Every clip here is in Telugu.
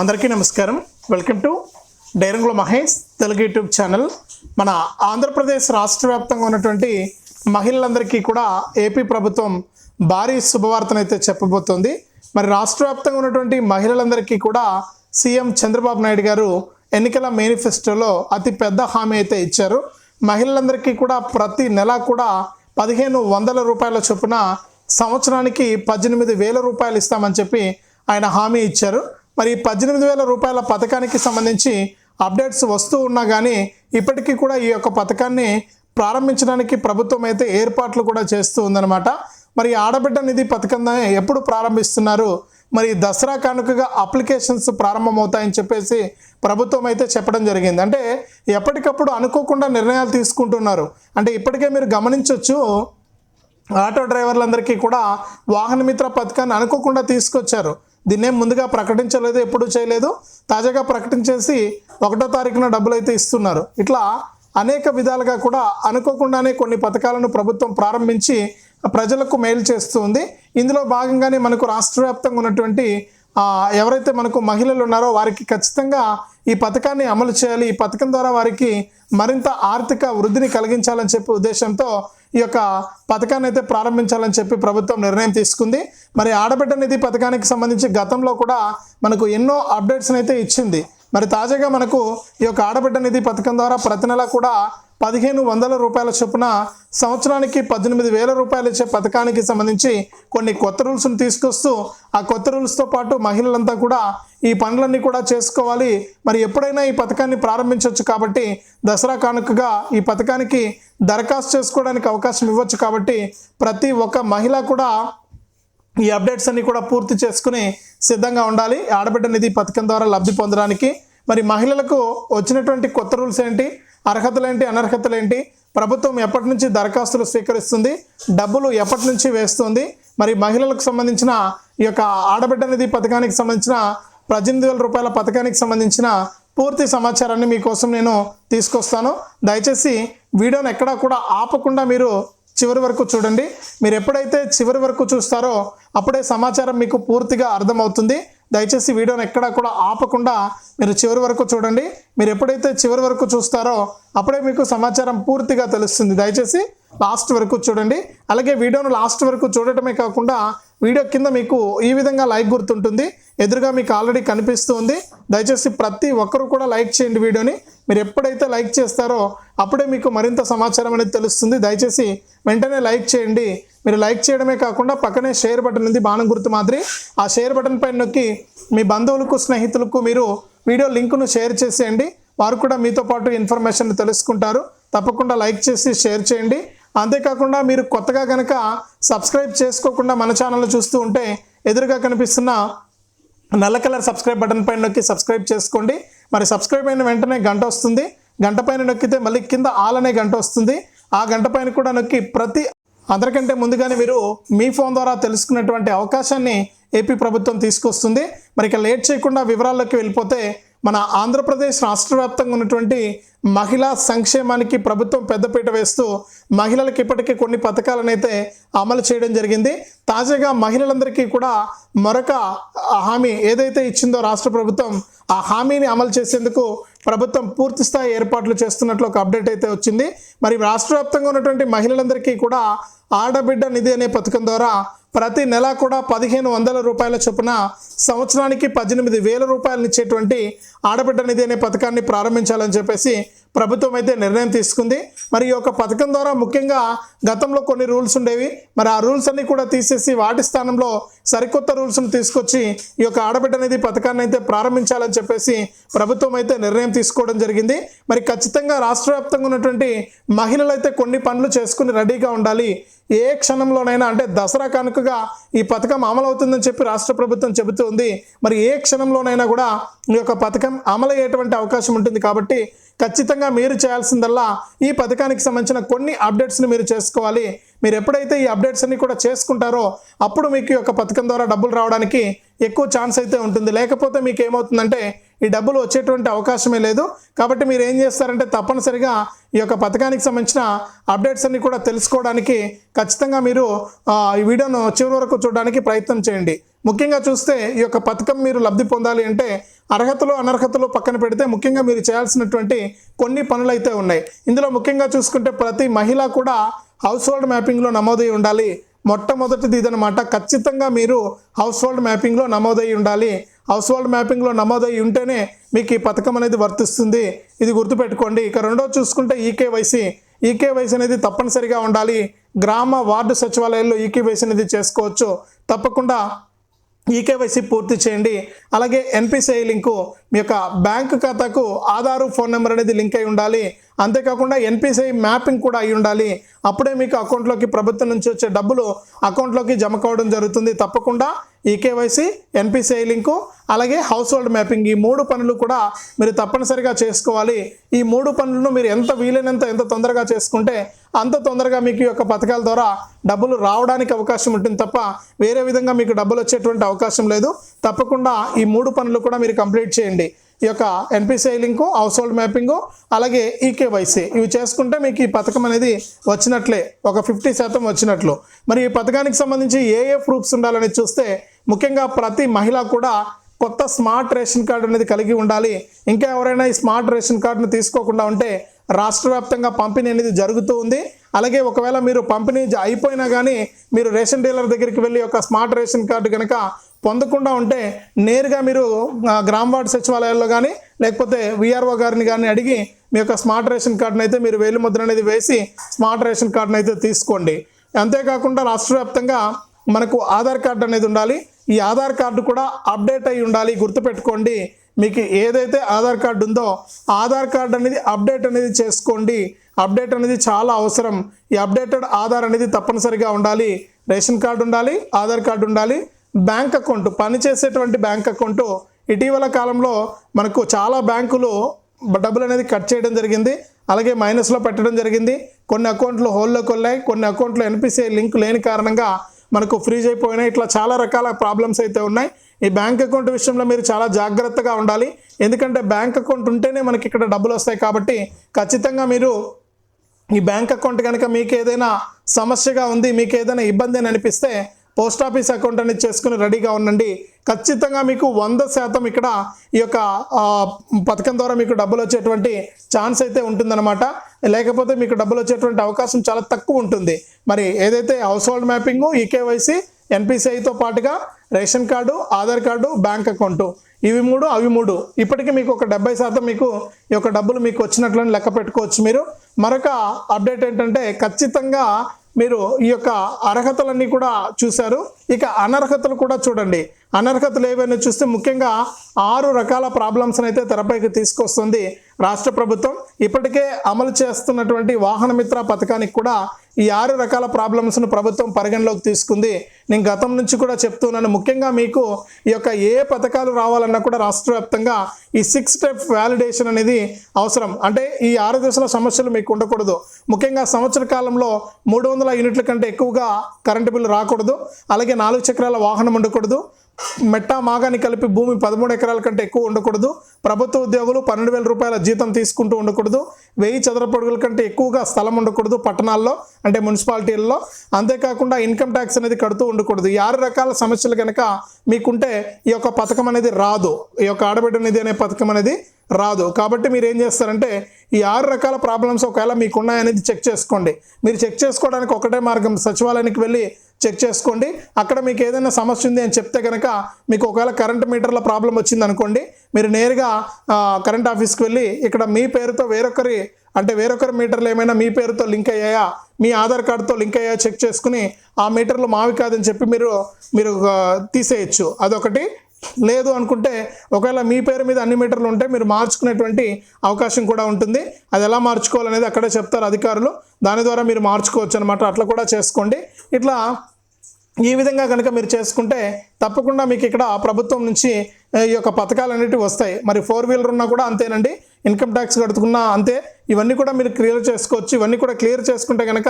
అందరికీ నమస్కారం. వెల్కమ్ టు డైరంగుల మహేష్ తెలుగు యూట్యూబ్ ఛానల్. మన ఆంధ్రప్రదేశ్ రాష్ట్ర వ్యాప్తంగా ఉన్నటువంటి మహిళలందరికీ కూడా ఏపీ ప్రభుత్వం భారీ శుభవార్తనైతే చెప్పబోతోంది. మరి రాష్ట్ర వ్యాప్తంగా ఉన్నటువంటి మహిళలందరికీ కూడా సీఎం చంద్రబాబు నాయుడు గారు ఎన్నికల మేనిఫెస్టోలో అతి పెద్ద హామీ అయితే ఇచ్చారు. మహిళలందరికీ కూడా ప్రతి నెల కూడా పదిహేను వందల రూపాయల చొప్పున సంవత్సరానికి పద్దెనిమిది వేల రూపాయలు ఇస్తామని చెప్పి ఆయన హామీ ఇచ్చారు. మరి పద్దెనిమిది వేల రూపాయల పథకానికి సంబంధించి అప్డేట్స్ వస్తూ ఉన్నా కానీ ఇప్పటికీ కూడా ఈ యొక్క పథకాన్ని ప్రారంభించడానికి ప్రభుత్వం అయితే ఏర్పాట్లు కూడా చేస్తూ ఉందన్నమాట. మరి ఆడబిడ్డ నిధి పథకం ఎప్పుడు ప్రారంభిస్తున్నారు? మరి దసరా కానుకగా అప్లికేషన్స్ ప్రారంభమవుతాయని చెప్పేసి ప్రభుత్వం అయితే చెప్పడం జరిగింది. అంటే ఎప్పటికప్పుడు అనుకోకుండా నిర్ణయాలు తీసుకుంటున్నారు. అంటే ఇప్పటికే మీరు గమనించవచ్చు ఆటో డ్రైవర్లందరికీ కూడా వాహన మిత్ర పథకాన్ని అనుకోకుండా తీసుకొచ్చారు. దీన్నేం ముందుగా ప్రకటించలేదు ఎప్పుడు చేయలేదు. తాజాగా ప్రకటించేసి ఒకటో తారీఖున డబ్బులు అయితే ఇస్తున్నారు. ఇట్లా అనేక విధాలుగా కూడా అనుకోకుండానే కొన్ని పథకాలను ప్రభుత్వం ప్రారంభించి ప్రజలకు మేలు చేస్తుంది. ఇందులో భాగంగానే మనకు రాష్ట్ర వ్యాప్తంగా ఉన్నటువంటి ఎవరైతే మనకు మహిళలు ఉన్నారో వారికి ఖచ్చితంగా ఈ పథకాన్ని అమలు చేయాలి. ఈ పథకం ద్వారా వారికి మరింత ఆర్థిక వృద్ధిని కలిగించాలని చెప్పే ఉద్దేశంతో ఈ యొక్క పథకాన్ని అయితే ప్రారంభించాలని చెప్పి ప్రభుత్వం నిర్ణయం తీసుకుంది. మరి ఆడబిడ్డ నిధి పథకానికి సంబంధించి గతంలో కూడా మనకు ఎన్నో అప్డేట్స్ని అయితే ఇచ్చింది. మరి తాజాగా మనకు ఈ యొక్క ఆడబిడ్డ నిధి పథకం ద్వారా ప్రతి నెల కూడా పదిహేను వందల రూపాయల చొప్పున సంవత్సరానికి పద్దెనిమిది వేల రూపాయలు ఇచ్చే పథకానికి సంబంధించి కొన్ని కొత్త రూల్స్ను తీసుకొస్తూ ఆ కొత్త రూల్స్తో పాటు మహిళలంతా కూడా ఈ పనులన్నీ కూడా చేసుకోవాలి. మరి ఎప్పుడైనా ఈ పథకాన్ని ప్రారంభించవచ్చు కాబట్టి దసరా కానుకగా ఈ పథకానికి దరఖాస్తు చేసుకోవడానికి అవకాశం ఇవ్వచ్చు కాబట్టి ప్రతి ఒక్క మహిళ కూడా ఈ అప్డేట్స్ అన్ని కూడా పూర్తి చేసుకుని సిద్ధంగా ఉండాలి. ఆడబిడ్డ నిధి పథకం ద్వారా లబ్ధి పొందడానికి. మరి మహిళలకు వచ్చినటువంటి కొత్త రూల్స్ ఏంటి? అర్హతలు ఏంటి? అనర్హతలు ఏంటి? ప్రభుత్వం ఎప్పటి నుంచి దరఖాస్తులు స్వీకరిస్తుంది? డబ్బులు ఎప్పటి నుంచి వేస్తుంది? మరి మహిళలకు సంబంధించిన ఈ యొక్క ఆడబిడ్డ నిధి పథకానికి సంబంధించిన పద్దెనిమిది వేల రూపాయల పథకానికి సంబంధించిన పూర్తి సమాచారాన్ని మీకోసం నేను తీసుకొస్తాను. దయచేసి వీడియోని ఎక్కడా కూడా ఆపకుండా మీరు చివరి వరకు చూడండి. మీరు ఎప్పుడైతే చివరి వరకు చూస్తారో అప్పుడే సమాచారం మీకు పూర్తిగా అర్థమవుతుంది. దయచేసి వీడియోని ఎక్కడా కూడా ఆపకుండా మీరు చివరి వరకు చూడండి. మీరు ఎప్పుడైతే చివరి వరకు చూస్తారో అప్పుడే మీకు సమాచారం పూర్తిగా తెలుస్తుంది. దయచేసి లాస్ట్ వరకు చూడండి. అలాగే వీడియోను లాస్ట్ వరకు చూడటమే కాకుండా వీడియో కింద మీకు ఈ విధంగా లైక్ గుర్తుంటుంది. ఎదురుగా మీకు ఆల్రెడీ కనిపిస్తుంది. దయచేసి ప్రతి ఒక్కరు కూడా లైక్ చేయండి వీడియోని. మీరు ఎప్పుడైతే లైక్ చేస్తారో అప్పుడే మీకు మరింత సమాచారం అనేది తెలుస్తుంది. దయచేసి వెంటనే లైక్ చేయండి. మీరు లైక్ చేయడమే కాకుండా పక్కనే షేర్ బటన్ ఉంది బాణం గుర్తు మాదిరి. ఆ షేర్ బటన్ పైన నొక్కి మీ బంధువులకు స్నేహితులకు మీరు వీడియో లింకును షేర్ చేసేయండి. వారు కూడా మీతో పాటు ఇన్ఫర్మేషన్ తెలుసుకుంటారు. తప్పకుండా లైక్ చేసి షేర్ చేయండి. అంతేకాకుండా మీరు కొత్తగా కనుక సబ్స్క్రైబ్ చేసుకోకుండా మన ఛానల్ చూస్తూ ఉంటే ఎదురుగా కనిపిస్తున్న నల్ల కలర్ సబ్స్క్రైబ్ బటన్ పైన నొక్కి సబ్స్క్రైబ్ చేసుకోండి. మరి సబ్స్క్రైబ్ అయిన వెంటనే గంట వస్తుంది. గంట పైన నొక్కితే మళ్ళీ కింద ఆల్ అనే గంట వస్తుంది. ఆ గంట పైన కూడా నొక్కి ప్రతి అందరికంటే ముందుగానే మీరు మీ ఫోన్ ద్వారా తెలుసుకునేటువంటి అవకాశాన్ని ఏపీ ప్రభుత్వం తీసుకొస్తుంది. మరి ఇక లేట్ చేయకుండా వివరాల్లోకి వెళ్ళిపోతే మన ఆంధ్రప్రదేశ్ రాష్ట్ర వ్యాప్తంగా ఉన్నటువంటి మహిళా సంక్షేమానికి ప్రభుత్వం పెద్దపీట వేస్తూ మహిళలకు ఇప్పటికీ కొన్ని పథకాలను అయితే అమలు చేయడం జరిగింది. తాజాగా మహిళలందరికీ కూడా మరొక హామీ ఏదైతే ఇచ్చిందో రాష్ట్ర ప్రభుత్వం ఆ హామీని అమలు చేసేందుకు ప్రభుత్వం పూర్తి స్థాయి ఏర్పాట్లు చేస్తున్నట్లు ఒక అప్డేట్ అయితే వచ్చింది. మరి రాష్ట్ర వ్యాప్తంగా ఉన్నటువంటి మహిళలందరికీ కూడా ఆడబిడ్డ నిధి అనే పథకం ద్వారా ప్రతి నెల కూడా పదిహేను వందల రూపాయల చొప్పున సంవత్సరానికి పద్దెనిమిది వేల రూపాయలు ఇచ్చేటువంటి ఆడబిడ్డ నిధి అనే పథకాన్ని ప్రారంభించాలని చెప్పేసి ప్రభుత్వం అయితే నిర్ణయం తీసుకుంది. మరి ఈ యొక్క పథకం ద్వారా ముఖ్యంగా గతంలో కొన్ని రూల్స్ ఉండేవి. మరి ఆ రూల్స్ అన్ని కూడా తీసేసి వాటి స్థానంలో సరికొత్త రూల్స్ను తీసుకొచ్చి ఈ యొక్క ఆడబిడ్డ అనేది పథకాన్ని అయితే ప్రారంభించాలని చెప్పేసి ప్రభుత్వం అయితే నిర్ణయం తీసుకోవడం జరిగింది. మరి ఖచ్చితంగా రాష్ట్ర వ్యాప్తంగా ఉన్నటువంటి మహిళలు అయితే కొన్ని పనులు చేసుకుని రెడీగా ఉండాలి. ఏ క్షణంలోనైనా అంటే దసరా కానుకగా ఈ పథకం అమలు అవుతుందని చెప్పి రాష్ట్ర ప్రభుత్వం చెబుతూ ఉంది మరి ఏ క్షణంలోనైనా కూడా ఈ యొక్క పథకం అమలయ్యేటువంటి అవకాశం ఉంటుంది కాబట్టి ఖచ్చితంగా మీరు చేయాల్సిందల్లా ఈ పథకానికి సంబంధించిన కొన్ని అప్డేట్స్ని మీరు చేసుకోవాలి. మీరు ఎప్పుడైతే ఈ అప్డేట్స్ అన్ని కూడా చేసుకుంటారో అప్పుడు మీకు ఈ యొక్క పథకం ద్వారా డబ్బులు రావడానికి ఎక్కువ ఛాన్స్ అయితే ఉంటుంది. లేకపోతే మీకు ఏమవుతుందంటే ఈ డబ్బులు వచ్చేటువంటి అవకాశమే లేదు. కాబట్టి మీరు ఏం చేస్తారంటే తప్పనిసరిగా ఈ యొక్క పథకానికి సంబంధించిన అప్డేట్స్ అన్ని కూడా తెలుసుకోవడానికి ఖచ్చితంగా మీరు ఈ వీడియోను చివరి వరకు చూడడానికి ప్రయత్నం చేయండి. ముఖ్యంగా చూస్తే ఈ యొక్క పథకం మీరు లబ్ధి పొందాలి అంటే అర్హతలు అనర్హతలు పక్కన పెడితే ముఖ్యంగా మీరు చేయాల్సినటువంటి కొన్ని పనులు అయితే ఉన్నాయి. ఇందులో ముఖ్యంగా చూసుకుంటే ప్రతి మహిళ కూడా హౌస్ హోల్డ్ మ్యాపింగ్లో నమోదై ఉండాలి. మొట్టమొదటిది ఇదనమాట ఖచ్చితంగా మీరు హౌస్ హోల్డ్ మ్యాపింగ్లో నమోదై ఉండాలి. హౌస్ హోల్డ్ మ్యాపింగ్లో నమోదై ఉంటేనే మీకు ఈ పథకం అనేది వర్తిస్తుంది. ఇది గుర్తుపెట్టుకోండి. ఇక రెండో చూసుకుంటే ఈకేవైసీ ఈకేవైసీ అనేది తప్పనిసరిగా ఉండాలి. గ్రామ వార్డు సచివాలయాల్లో ఈకేవైసీ అనేది చేసుకోవచ్చు. తప్పకుండా ఈకేవైసీ పూర్తి చేయండి. అలాగే ఎన్పిసిఐ లింకు మీ యొక్క బ్యాంకు ఖాతాకు ఆధారు ఫోన్ నెంబర్ అనేది లింక్ అయి ఉండాలి. అంతేకాకుండా ఎన్పిసిఐ మ్యాపింగ్ కూడా అయి ఉండాలి. అప్పుడే మీకు అకౌంట్లోకి ప్రభుత్వం నుంచి వచ్చే డబ్బులు అకౌంట్లోకి జమ కావడం జరుగుతుంది. తప్పకుండా ఈకేవైసీ ఎన్పిసిఐ లింకు అలాగే హౌస్ హోల్డ్ మ్యాపింగ్ ఈ మూడు పనులు కూడా మీరు తప్పనిసరిగా చేసుకోవాలి. ఈ మూడు పనులను మీరు ఎంత వీలైనంత ఎంత తొందరగా చేసుకుంటే అంత తొందరగా మీకు ఈ యొక్క పథకాల ద్వారా డబ్బులు రావడానికి అవకాశం ఉంటుంది తప్ప వేరే విధంగా మీకు డబ్బులు వచ్చేటువంటి అవకాశం లేదు. తప్పకుండా ఈ మూడు పనులు కూడా మీరు కంప్లీట్ చేయండి. ఈ యొక్క NPCI link household mapping అలాగే ఈకేవైసీ ఇవి చేసుకుంటే మీకు ఈ పథకం అనేది వచ్చినట్లే. ఒక ఫిఫ్టీ శాతం వచ్చినట్లు. మరి ఈ పథకానికి సంబంధించి ఏ ఏ ప్రూఫ్స్ ఉండాలని చూస్తే ముఖ్యంగా ప్రతి మహిళ కూడా కొత్త స్మార్ట్ రేషన్ కార్డు అనేది కలిగి ఉండాలి. ఇంకా ఎవరైనా ఈ స్మార్ట్ రేషన్ కార్డును తీసుకోకుండా ఉంటే రాష్ట్ర వ్యాప్తంగా పంపిణీ అనేది జరుగుతూ ఉంది. అలాగే ఒకవేళ మీరు పంపిణీ అయిపోయినా కానీ మీరు రేషన్ డీలర్ దగ్గరికి వెళ్ళి ఒక స్మార్ట్ రేషన్ కార్డు కనుక పొందకుండా ఉంటే నేరుగా మీరు గ్రామ వార్డు సచివాలయాల్లో కానీ లేకపోతే విఆర్ఓ గారిని కానీ అడిగి మీ యొక్క స్మార్ట్ రేషన్ కార్డును అయితే మీరు వేలు ముద్ర అనేది వేసి స్మార్ట్ రేషన్ కార్డును అయితే తీసుకోండి. అంతేకాకుండా రాష్ట్ర వ్యాప్తంగా మనకు ఆధార్ కార్డు అనేది ఉండాలి. ఈ ఆధార్ కార్డు కూడా అప్డేట్ అయి ఉండాలి. గుర్తుపెట్టుకోండి. మీకు ఏదైతే ఆధార్ కార్డు ఉందో ఆధార్ కార్డు అనేది అప్డేట్ అనేది చేసుకోండి. అప్డేట్ అనేది చాలా అవసరం. ఈ అప్డేటెడ్ ఆధార్ అనేది తప్పనిసరిగా ఉండాలి. రేషన్ కార్డు ఉండాలి ఆధార్ కార్డు ఉండాలి బ్యాంక్ అకౌంట్ పనిచేసేటువంటి బ్యాంక్ అకౌంట్. ఇటీవల కాలంలో మనకు చాలా బ్యాంకులు డబ్బులు అనేది కట్ చేయడం జరిగింది. అలాగే మైనస్లో పెట్టడం జరిగింది. కొన్ని అకౌంట్లు హోల్లోకి వెళ్ళాయి. కొన్ని అకౌంట్లు ఎన్పిసిఐ లింక్ లేని కారణంగా మనకు ఫ్రీజ్ అయిపోయినాయి. ఇట్లా చాలా రకాల ప్రాబ్లమ్స్ అయితే ఉన్నాయి. ఈ బ్యాంక్ అకౌంట్ విషయంలో మీరు చాలా జాగ్రత్తగా ఉండాలి. ఎందుకంటే బ్యాంక్ అకౌంట్ ఉంటేనే మనకి ఇక్కడ డబ్బులు వస్తాయి కాబట్టి ఖచ్చితంగా మీరు ఈ బ్యాంక్ అకౌంట్ కనుక మీకు ఏదైనా సమస్యగా ఉంది మీకు ఏదైనా ఇబ్బంది అని అనిపిస్తే పోస్ట్ ఆఫీస్ అకౌంట్ అనేది చేసుకుని రెడీగా ఉండండి. ఖచ్చితంగా మీకు వంద శాతం ఇక్కడ ఈ యొక్క పథకం ద్వారా మీకు డబ్బులు వచ్చేటువంటి ఛాన్స్ అయితే ఉంటుందన్నమాట. లేకపోతే మీకు డబ్బులు వచ్చేటువంటి అవకాశం చాలా తక్కువ ఉంటుంది. మరి ఏదైతే హౌస్ హోల్డ్ మ్యాపింగ్ ఈకేవైసీ ఎన్పిసిఐతో పాటుగా ration card Aadhaar card bank account ఇవి మూడు అవి మూడు. ఇప్పటికీ మీకు ఒక డెబ్బై శాతం మీకు ఈ యొక్క డబ్బులు మీకు వచ్చినట్లని లెక్క పెట్టుకోవచ్చు మీరు. మరొక అప్డేట్ ఏంటంటే ఖచ్చితంగా మీరు ఈ యొక్క అర్హతలన్నీ కూడా చూశారు. ఇక అనర్హతలు కూడా చూడండి. అనర్హతలు ఏవైనా చూస్తే ముఖ్యంగా ఆరు రకాల ప్రాబ్లమ్స్ని అయితే తెరపైకి తీసుకొస్తుంది రాష్ట్ర ప్రభుత్వం. ఇప్పటికే అమలు చేస్తున్నటువంటి వాహన మిత్ర పథకానికి కూడా ఈ ఆరు రకాల ప్రాబ్లమ్స్ను ప్రభుత్వం పరిగణలోకి తీసుకుంది. నేను గతం నుంచి కూడా చెప్తున్నాను. ముఖ్యంగా మీకు ఈ యొక్క ఏ పథకాలు రావాలన్నా కూడా రాష్ట్ర వ్యాప్తంగా ఈ సిక్స్ స్టెప్ వ్యాలిడేషన్ అనేది అవసరం. అంటే ఈ ఆరు దశల సమస్యలు మీకు ఉండకూడదు. ముఖ్యంగా సంవత్సర కాలంలో మూడు వందల యూనిట్ల కంటే ఎక్కువగా కరెంటు బిల్లు రాకూడదు. అలాగే నాలుగు చక్రాల వాహనం ఉండకూడదు. మెట్టా మాగాని కలిపి భూమి పదమూడు ఎకరాల కంటే ఎక్కువ ఉండకూడదు. ప్రభుత్వ ఉద్యోగులు పన్నెండు వేల రూపాయల జీతం తీసుకుంటూ ఉండకూడదు. వెయ్యి చదరపడుగుల కంటే ఎక్కువగా స్థలం ఉండకూడదు పట్టణాల్లో అంటే మున్సిపాలిటీల్లో. అంతేకాకుండా ఇన్కమ్ ట్యాక్స్ అనేది కడుతూ ఉండకూడదు. ఈ ఆరు రకాల సమస్యలు కనుక మీకుంటే ఈ యొక్క పథకం అనేది రాదు. ఈ యొక్క ఆడబిడ్డ నిధి అనే పథకం అనేది రాదు. కాబట్టి మీరు ఏం చేస్తారంటే ఈ ఆరు రకాల ప్రాబ్లమ్స్ ఒకవేళ మీకు ఉన్నాయనేది చెక్ చేసుకోండి. మీరు చెక్ చేసుకోవడానికి ఒకటే మార్గం సచివాలయానికి వెళ్ళి చెక్ చేసుకోండి. అక్కడ మీకు ఏదైనా సమస్య ఉంది అని చెప్తే కనుక మీకు ఒకవేళ కరెంట్ మీటర్ల ప్రాబ్లం వచ్చింది అనుకోండి మీరు నేరుగా కరెంట్ ఆఫీస్కి వెళ్ళి ఇక్కడ మీ పేరుతో వేరొకరి అంటే వేరొకరి మీటర్లు ఏమైనా మీ పేరుతో లింక్ అయ్యాయా మీ ఆధార్ కార్డుతో లింక్ అయ్యా చెక్ చేసుకుని ఆ మీటర్లు మావి కాదని చెప్పి మీరు మీరు తీసేయచ్చు. అదొకటి. లేదు అనుకుంటే ఒకవేళ మీ పేరు మీద అన్ని మీటర్లు ఉంటే మీరు మార్చుకునేటువంటి అవకాశం కూడా ఉంటుంది. అది ఎలా మార్చుకోవాలనేది అక్కడే చెప్తారు అధికారులు. దాని ద్వారా మీరు మార్చుకోవచ్చు అనమాట అట్లా కూడా చేసుకోండి. ఇట్లా ఈ విధంగా కనుక మీరు చేసుకుంటే తప్పకుండా మీకు ఇక్కడ ప్రభుత్వం నుంచి ఈ యొక్క పథకాలు అనేటివి వస్తాయి. మరి ఫోర్ వీలర్ ఉన్నా కూడా అంతేనండి. ఇన్కమ్ ట్యాక్స్ కడుతున్నా అంతే. ఇవన్నీ కూడా మీరు క్లియర్ చేసుకోవచ్చు. ఇవన్నీ కూడా క్లియర్ చేసుకుంటే కనుక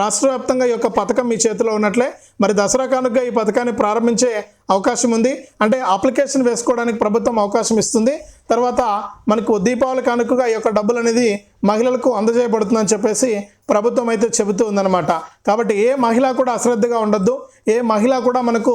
రాష్ట్ర వ్యాప్తంగా ఈ యొక్క పథకం మీ చేతిలో ఉన్నట్లే. మరి దసరా కానుకగా ఈ పథకాన్ని ప్రారంభించే అవకాశం ఉంది. అంటే అప్లికేషన్ వేసుకోవడానికి ప్రభుత్వం అవకాశం ఇస్తుంది. తర్వాత మనకు దీపావళి కానుకగా ఈ యొక్క డబ్బులు అనేది మహిళలకు అందజేయబడుతుందని చెప్పేసి ప్రభుత్వం అయితే చెబుతూ ఉందన్నమాట. కాబట్టి ఏ మహిళ కూడా అశ్రద్ధగా ఉండొద్దు. ఏ మహిళ కూడా మనకు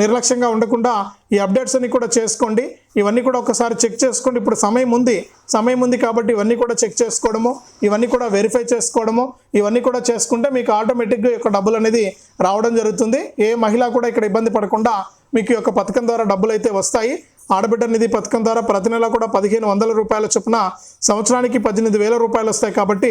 నిర్లక్ష్యంగా ఉండకుండా ఈ అప్డేట్స్ అన్ని కూడా చేసుకోండి. ఇవన్నీ కూడా ఒకసారి చెక్ చేసుకోండి. ఇప్పుడు సమయం ఉంది. సమయం ఉంది కాబట్టి ఇవన్నీ కూడా చెక్ చేసుకోవడము ఇవన్నీ కూడా వెరిఫై చేసుకోవడము ఇవన్నీ కూడా చేసుకుంటే మీకు ఆటోమేటిక్గా యొక్క డబ్బులు అనేది రావడం జరుగుతుంది. ఏ మహిళ కూడా ఇక్కడ ఇబ్బంది పడకుండా మీకు ఈ యొక్క పథకం ద్వారా డబ్బులు అయితే వస్తాయి. ఆడబిడ్డ నిధి పథకం ద్వారా ప్రతి నెల కూడా పదిహేను వందల రూపాయల చొప్పున సంవత్సరానికి పద్దెనిమిది వేల రూపాయలు వస్తాయి కాబట్టి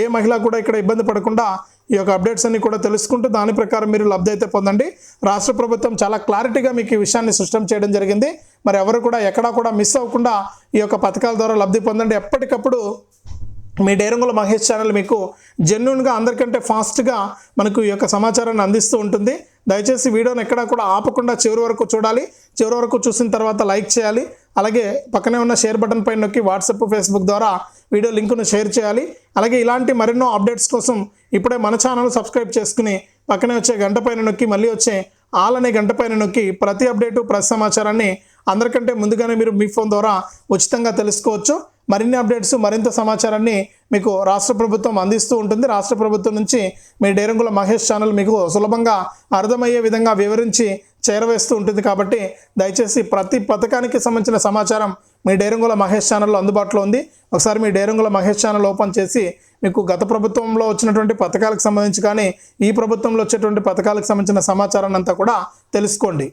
ఏ మహిళ కూడా ఇక్కడ ఇబ్బంది పడకుండా ఈ యొక్క అప్డేట్స్ అన్ని కూడా తెలుసుకుంటూ దాని ప్రకారం మీరు లబ్ధి అయితే పొందండి. రాష్ట్ర ప్రభుత్వం చాలా క్లారిటీగా మీకు ఈ విషయాన్ని సృష్టం చేయడం జరిగింది. మరి ఎవరు కూడా ఎక్కడా కూడా మిస్ అవ్వకుండా ఈ యొక్క పథకాల ద్వారా లబ్ధి పొందండి. ఎప్పటికప్పుడు మీ డేరంగుల మహేష్ ఛానల్ మీకు జెన్యున్గా అందరికంటే ఫాస్ట్గా మనకు ఈ యొక్క సమాచారాన్ని అందిస్తూ ఉంటుంది. దయచేసి వీడియోని ఎక్కడా కూడా ఆపకుండా చివరి వరకు చూడాలి. చివరి వరకు చూసిన తర్వాత లైక్ చేయాలి. అలాగే పక్కనే ఉన్న షేర్ బటన్ పైన నొక్కి వాట్సాప్ ఫేస్బుక్ ద్వారా వీడియో లింకును షేర్ చేయాలి. అలాగే ఇలాంటి మరెన్నో అప్డేట్స్ కోసం ఇప్పుడే మన ఛానల్ సబ్స్క్రైబ్ చేసుకుని పక్కనే వచ్చే గంట పైన నొక్కి మళ్ళీ వచ్చే ఆల్ అనే గంట పైన నొక్కి ప్రతి అప్డేటు ప్రతి సమాచారాన్ని అందరికంటే ముందుగానే మీరు మీ ఫోన్ ద్వారా ఉచితంగా తెలుసుకోవచ్చు. మరిన్ని అప్డేట్స్ మరింత సమాచారాన్ని మీకు రాష్ట్ర ప్రభుత్వం అందిస్తూ ఉంటుంది. రాష్ట్ర ప్రభుత్వం నుంచి మీ డేరంగుల మహేష్ ఛానల్ మీకు సులభంగా అర్థమయ్యే విధంగా వివరించి చేరవేస్తూ ఉంటుంది కాబట్టి దయచేసి ప్రతి పథకానికి సంబంధించిన సమాచారం మీ డేరంగుల మహేష్ ఛానల్లో అందుబాటులో ఉంది. ఒకసారి మీ డేరంగుల మహేష్ ఛానల్ ఓపెన్ చేసి మీకు గత ప్రభుత్వంలో వచ్చినటువంటి పథకాలకు సంబంధించి కానీ ఈ ప్రభుత్వంలో వచ్చేటువంటి పథకాలకు సంబంధించిన సమాచారాన్ని అంతా కూడా తెలుసుకోండి.